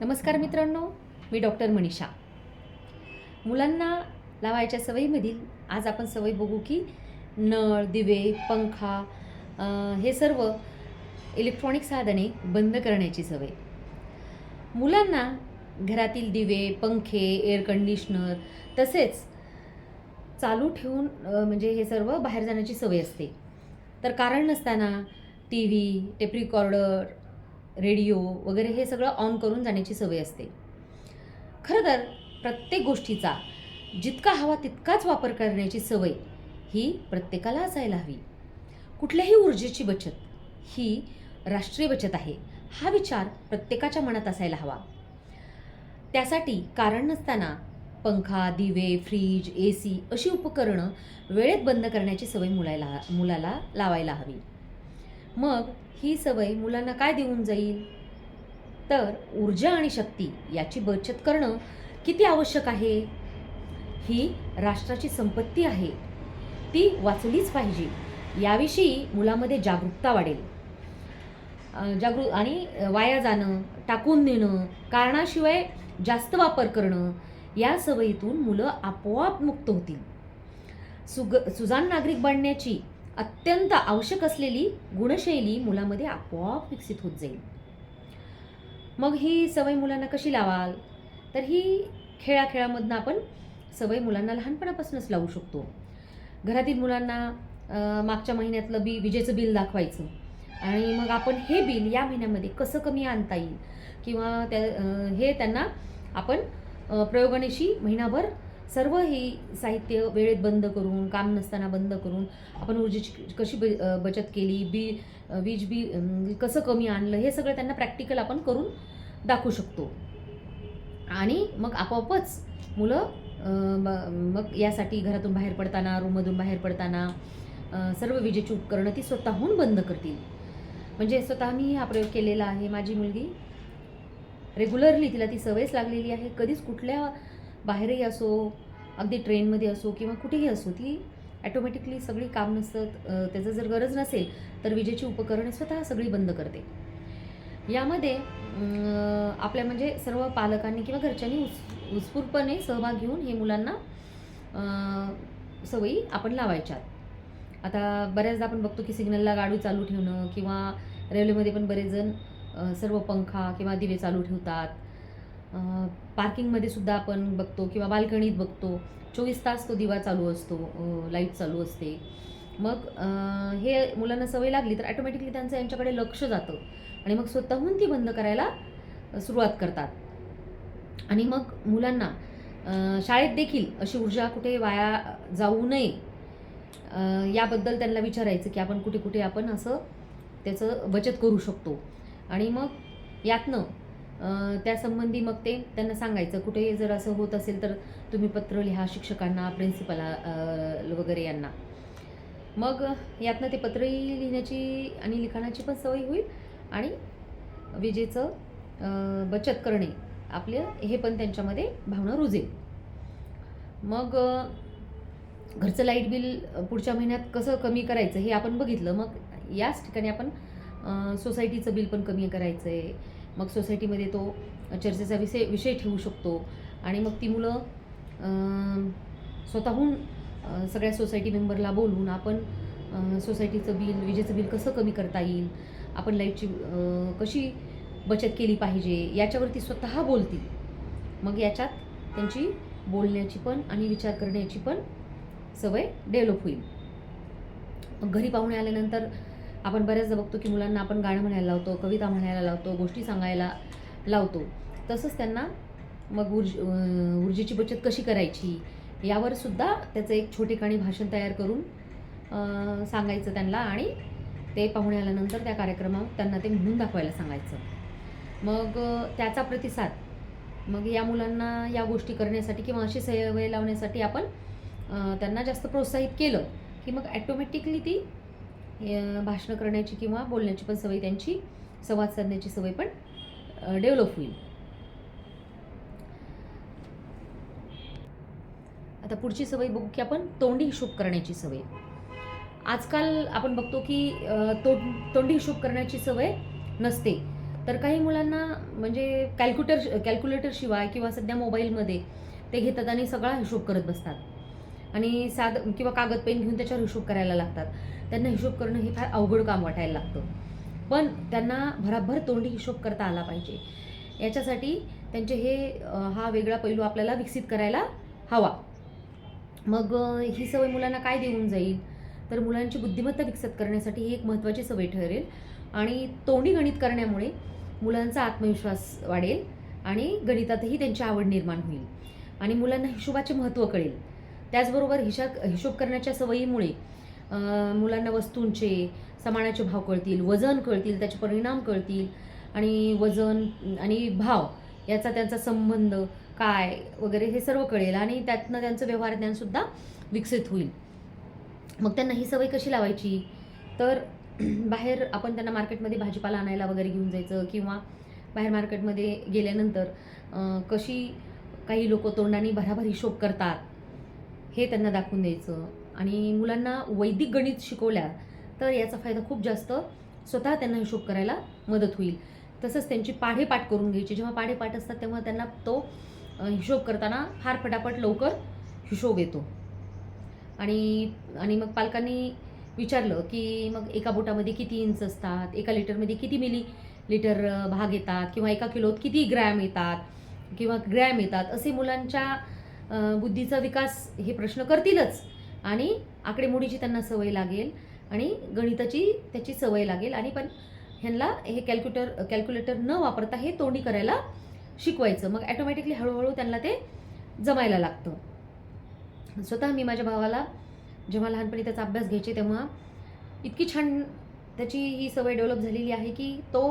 नमस्कार मित्रांनो मी डॉक्टर मनीषा. मुलांना लावायच्या सवयीमधील आज आपण सवय बघू की नळ दिवे पंखा हे सर्व इलेक्ट्रॉनिक साधने बंद करण्याची सवय. मुलांना घरातील दिवे पंखे एअर कंडिशनर तसेच चालू ठेवून म्हणजे हे सर्व बाहेर जाण्याची सवय असते. तर कारण नसताना T V tape recorder radio वगैरे हे सगळं ऑन करून जाण्याची सवय असते. खरं तर प्रत्येक गोष्टीचा जितका हवा तितकाच वापर करण्याची सवय ही प्रत्येकाला असायला हवी. कुठल्याही ऊर्जेची बचत ही राष्ट्रीय बचत आहे हा विचार प्रत्येकाच्या मनात असायला हवा. त्यासाठी कारण नसताना पंखा दिवे फ्रीज ए सी अशी उपकरणं वेळेत बंद करण्याची सवय मुलाला मुलाला लावायला हवी. मग ही सवय मुलांना काय देऊन जाईल? तर ऊर्जा आणि शक्ती याची बचत करणं किती आवश्यक आहे? ही राष्ट्राची संपत्ती आहे. ती वाचलीच पाहिजे. याविषयी मुलामध्ये जागरूकता वाढेल. जागृ आणि वाया जाणं टाकून देणं कारणाशिवाय जास्त वापर करणं या सवयीतून मुलं आपोआप मुक्त होतील. सुग सुजाण नागरिक बनण्याची अत्यंत आवश्यक असलेली गुणशैली मुलामध्ये आपोआप विकसित होत जाईल. मग ही सवय मुलांना कशी लावाल? तर ही खेळाखेळामधनं आपण सवय मुलांना लहानपणापासूनच लावू शकतो. घरातील मुलांना मागच्या महिन्यातलं बी विजेचं बिल दाखवायचं. आणि मग आपण हे बिल या महिन्यामध्ये कसं कमी आणता येईल? किंवा त्या हे त्यांना आपण प्रयोगणेशी महिनाभर सर्व ही साहित्य वेळेत बंद करून काम नसताना बंद करून आपण ऊर्जेची कशी बचत केली बी वीज बी कसं कमी आणलं हे सगळं त्यांना प्रॅक्टिकल आपण करून दाखवू शकतो. आणि मग आपोआपच मुलं मग यासाठी घरातून बाहेर पडताना रूममधून बाहेर पडताना सर्व विजेची उपकरणं ती स्वतःहून बंद करतील. म्हणजे स्वतः मी हा प्रयोग केलेला आहे. माझी मुलगी रेग्युलरली तिला ती सवयच लागलेली आहे. कधीच कुठल्या बाहेरही असो अगदी ट्रेनमध्ये असो किंवा कुठेही असो ती ॲटोमॅटिकली सगळी काम नसत त्याचं जर गरज नसेल तर विजेची उपकरणे स्वतः सगळी बंद करते. यामध्ये आपल्या म्हणजे सर्व पालकांनी किंवा घरच्यांनी उस उत्स्फूर्तपणे सहभाग घेऊन हे मुलांना सवयी आपण लावायच्यात आता बऱ्याचदा आपण बघतो की सिग्नलला गाडी चालू ठेवणं किंवा रेल्वेमध्ये पण बरेच जण सर्व पंखा किंवा दिवे चालू ठेवतात. पार्किंगमध्ये सुद्धा आपण बघतो किंवा बाल्कनीत बघतो. चोवीस तास तो दिवा चालू असतो लाइट चालू असते. मग हे मुलांना सवय लागली तर ॲटोमॅटिकली त्यांचं यांच्याकडे लक्ष जातं. आणि मग स्वतःहून ती बंद करायला सुरुवात करतात. आणि मग मुलांना शाळेत देखील अशी ऊर्जा कुठे वाया जाऊ नये याबद्दल त्यांना विचारायचं की आपण कुठे कुठे आपण असं त्याचं बचत करू शकतो. आणि मग यातनं त्यासंबंधी मग ते त्यांना सांगायचं कुठे जर असं होत असेल तर तुम्ही पत्र लिहा शिक्षकांना प्रिन्सिपला वगैरे यांना. मग यातनं ते पत्रही लिहिण्याची आणि लिखाणाची पण सवय होईल आणि विजेचं बचत करणे आपलं हे पण त्यांच्यामध्ये भावना रुजेल. मग घरचं लाइट बिल पुढच्या महिन्यात कसं कमी करायचं हे आपण बघितलं. मग याच ठिकाणी आपण सोसायटीचं बिल पण कमी करायचं आहे मग सोसायटीमध्ये तो चर्चेचा विषय विषय ठेवू शकतो. आणि मग ती मुलं स्वतःहून सगळ्या सोसायटी मेंबरला बोलून आपण सोसायटीचं बिल विजेचं बिल कसं कमी करता येईल? आपण लाईटची कशी बचत केली पाहिजे? याच्यावरती स्वतः बोलतील. मग याच्यात त्यांची बोलण्याची पण आणि विचार करण्याची पण सवय डेव्हलप होईल. मग घरी पाहुणे आल्यानंतर आपण बऱ्याचदा बघतो की मुलांना आपण गाणं म्हणायला लावतो कविता म्हणायला लावतो गोष्टी सांगायला लावतो. तसंच त्यांना मग ऊर्ज ऊर्जेची बचत कशी करायची यावर सुद्धा त्याचं एक छोटेखाणी भाषण तयार करून सांगायचं त्यांना आणि ते पाहुणे आल्यानंतर त्या कार्यक्रमात त्यांना ते म्हणून दाखवायला सांगायचं. मग त्याचा प्रतिसाद मग या मुलांना या गोष्टी करण्यासाठी किंवा अशी सवय लावण्यासाठी आपण त्यांना जास्त प्रोत्साहित केलं की मग ॲटोमॅटिकली ती भाषणं करण्याची किंवा बोलण्याची पण सवय त्यांची संवाद साधण्याची सवय पण डेव्हलप होईल. आता पुढची सवय बघू की आपण तोंडी हिशोब करण्याची सवय. आजकाल आपण बघतो की तोंड तोंडी हिशोब करण्याची सवय नसते. तर काही मुलांना म्हणजे कॅल्क्युटर कॅल्क्युलेटर शिवाय किंवा सध्या मोबाईलमध्ये ते घेतात आणि सगळा हिशोब करत बसतात. आणि साध किंवा कागद पेन घेऊन त्याच्यावर हिशोब करायला लागतात. त्यांना हिशोब करणं हे फार अवघड काम वाटायला लागतं. पण त्यांना भराभर तोंडी हिशोब करता आला पाहिजे. याच्यासाठी त्यांचे हे हा वेगळा पैलू आपल्याला विकसित करायला हवा. मग ही सवय मुलांना काय देऊन जाईल? तर मुलांची बुद्धिमत्ता विकसित करण्यासाठी ही एक महत्त्वाची सवय ठरेल. आणि तोंडी गणित करण्यामुळे मुलांचा आत्मविश्वास वाढेल आणि गणितातही त्यांची आवड निर्माण होईल. आणि मुलांना हिशोबाचे महत्त्व कळेल. त्याचबरोबर हिशा हिशोब करण्याच्या सवयीमुळे मुलांना वस्तूंचे सामानाचे भाव कळतील वजन कळतील त्याचे परिणाम कळतील आणि वजन आणि भाव याचा त्यांचा संबंध काय वगैरे हे सर्व कळेल आणि त्यातनं त्यांचं व्यवहार ज्ञानसुद्धा विकसित होईल. मग त्यांना ही सवय कशी लावायची? तर बाहेर आपण त्यांना मार्केटमध्ये भाजीपाला आणायला वगैरे घेऊन जायचं किंवा बाहेर मार्केटमध्ये गेल्यानंतर कशी काही लोक तोंडाने भराभर हिशोब करतात हे त्यांना दाखवून द्यायचं. आणि मुलांना वैदिक गणित शिकवल्या तर याचा फायदा खूप जास्त स्वतः त्यांना हिशोब करायला मदत होईल. तसंच त्यांची पाढेपाठ करून घ्यायची. जेव्हा पाढेपाठ असतात तेव्हा त्यांना तो हिशोब करताना फार फटाफट लवकर हिशोब येतो. आणि आणि मग पालकांनी विचारलं की मग एका बोटामध्ये किती इंच असतात? एका लिटरमध्ये किती मिली लिटर भाग येतात? किंवा एका किलोत किती ग्रॅम येतात? किंवा ग्रॅम येतात? असे मुलांच्या बुद्धीचा विकास हे प्रश्न करतीलच. आणि आकडेमोडीची त्यांना सवय लागेल आणि गणिताची त्याची सवय लागेल. आणि पण ह्यांना हे कॅल्क्युटर कॅल्क्युलेटर न वापरता हे तोंडी करायला शिकवायचं. मग ॲटोमॅटिकली हळूहळू त्यांना ते जमायला लागतं. स्वतः मी माझ्या भावाला जेव्हा लहानपणी त्याचा अभ्यास घ्यायचे तेव्हा इतकी छान त्याची ही सवय डेव्हलप झालेली आहे की तो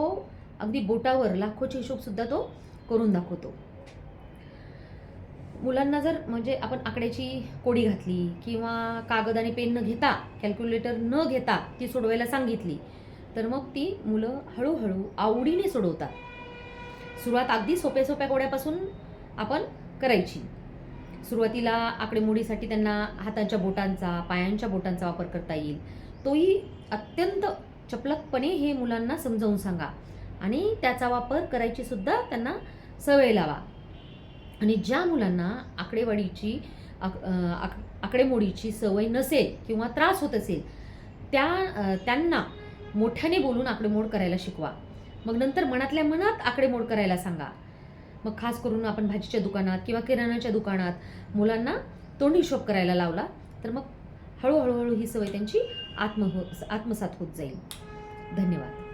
अगदी बोटावर लाखोचे हिशोबसुद्धा तो करून दाखवतो. मुलांना जर म्हणजे आपण आकड्याची कोडी घातली किंवा कागद आणि पेन न घेता कॅल्क्युलेटर न घेता ती सोडवायला सांगितली तर मग ती मुलं हळूहळू आवडीने सोडवतात. सुरुवात अगदी सोप्या सोप्या कोड्यापासून आपण करायची. सुरुवातीला आकडेमोडीसाठी त्यांना हातांच्या बोटांचा पायांच्या बोटांचा वापर करता येईल. तोही अत्यंत चपलकपणे हे मुलांना समजावून सांगा आणि त्याचा वापर करायची सुद्धा त्यांना सवय लावा. आणि ज्या मुलांना आकडेवाडीची आक- आक- आकडेमोडीची सवय नसेल किंवा त्रास होत असेल त्या त्यांना मोठ्याने बोलून आकडेमोड करायला शिकवा. मग नंतर मनातल्या मनात आकडेमोड करायला सांगा. मग खास करून आपण भाजीच्या दुकानात किंवा किराणाच्या दुकानात मुलांना तोंड हिशोब करायला लावला तर मग हळूहळूहळू ही सवय त्यांची आत्म हो आत्मसात होत जाईल. धन्यवाद.